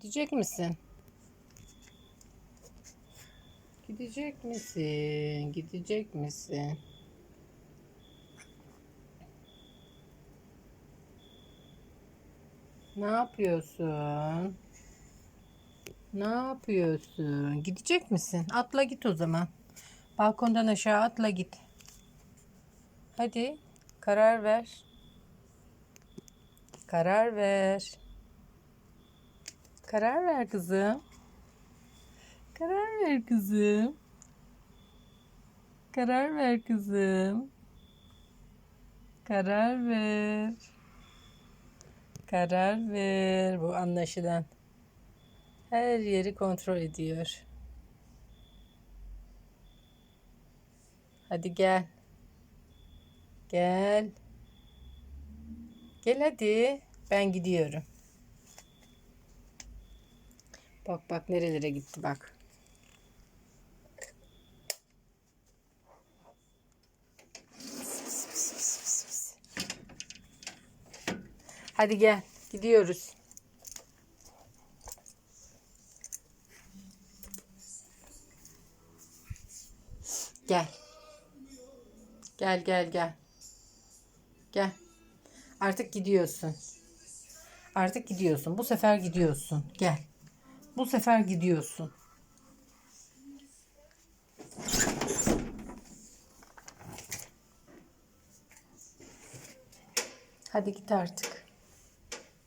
Gidecek misin? Gidecek misin? Gidecek misin? Ne yapıyorsun? Ne yapıyorsun? Gidecek misin? Atla git o zaman. Balkondan aşağı atla git. Hadi karar ver. Karar ver. Karar ver kızım. Karar ver kızım. Karar ver kızım. Karar ver. Karar ver. Bu anlaşılan. Her yeri kontrol ediyor. Hadi gel. Gel. Gel hadi. Ben gidiyorum. Bak bak nerelere gitti bak. Hadi gel. Gidiyoruz. Gel. Gel gel gel. Gel. Artık gidiyorsun. Artık gidiyorsun. Bu sefer gidiyorsun. Gel. Bu sefer gidiyorsun. Hadi git artık.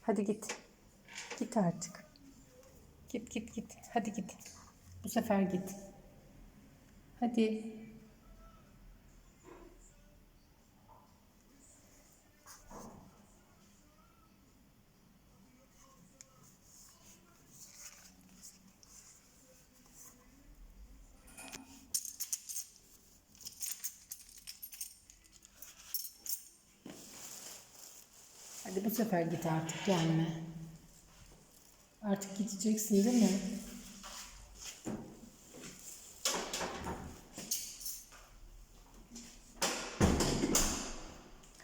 Hadi git. Git artık. Git git git. Hadi git. Bu sefer git. Hadi. Hadi bu sefer git artık gelme. Artık gideceksin değil mi?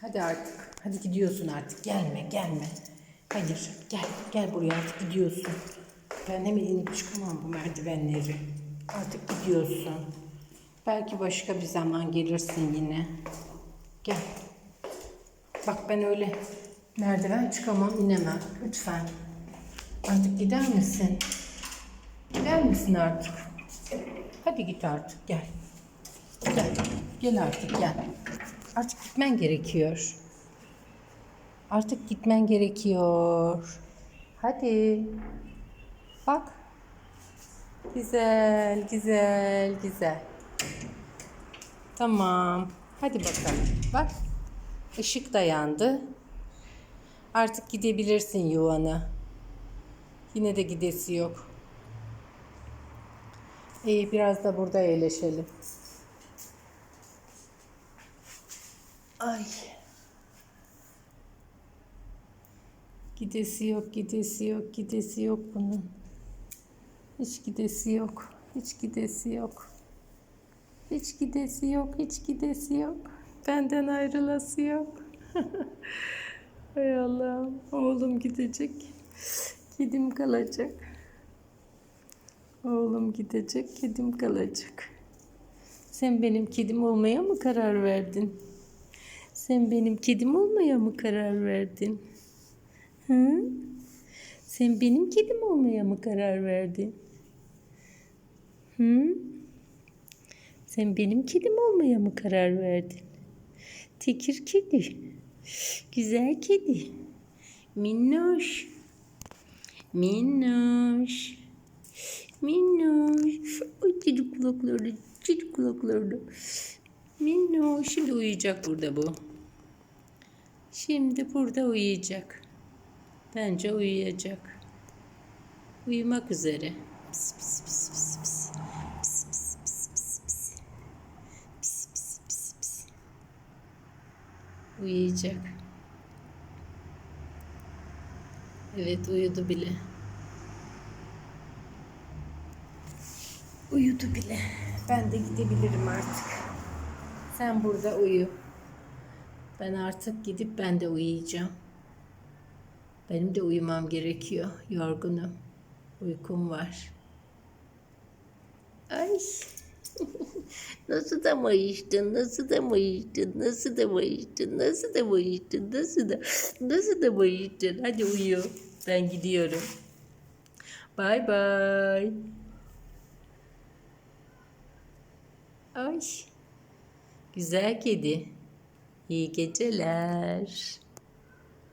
Hadi artık. Hadi gidiyorsun artık. Gelme, gelme. Hayır, gel. Gel buraya artık gidiyorsun. Ben hemen inip çıkamam bu merdivenleri. Artık gidiyorsun. Belki başka bir zaman gelirsin yine. Gel. Bak ben öyle merdiven çıkamam, inemem. Lütfen. Artık gider misin? Gider misin artık? Hadi git artık, gel. Gel. Gel artık, gel. Artık gitmen gerekiyor. Artık gitmen gerekiyor. Hadi. Bak. Güzel, güzel, güzel. Tamam. Hadi bakalım. Bak. Işık da yandı. Artık gidebilirsin yuvana. Yine de gidesi yok. İyi biraz da burada eğleşelim. Ay. Gidesi yok, gidesi yok, gidesi yok bunun. Hiç gidesi yok. Hiç gidesi yok. Hiç gidesi yok, hiç gidesi yok. Benden ayrılası yok. Hay Allah'ım. Oğlum gidecek. Kedim kalacak. Oğlum gidecek, kedim kalacak. Sen benim kedim olmaya mı karar verdin? Sen benim kedim olmaya mı karar verdin? Hı? Sen benim kedim olmaya mı karar verdin? Hı? Sen benim kedim olmaya mı karar verdin? Tekir kedi. Güzel kedi. Minnoş. Minnoş. Minnoş. Ay çocuk kulakları, çocuk kulakları. Minnoş. Şimdi uyuyacak burada bu. Şimdi burada uyuyacak. Bence uyuyacak. Uyumak üzere. Pis pis pis pis pis. Pis pis pis pis pis. Pis pis pis pis. Uyuyacak. Evet uyudu bile. Uyudu bile. Ben de gidebilirim artık. Sen burada uyu. Ben artık gidip ben de uyuyacağım. Benim de uyumam gerekiyor. Yorgunum. Uykum var. Ay. Nasıl da mayıştın, nasıl da mayıştın, nasıl da mayıştın, nasıl da mayıştın, nasıl da, nasıl da mayıştın. Hadi uyu. Ben gidiyorum. Bay bay. Ay. Güzel kedi. İyi geceler.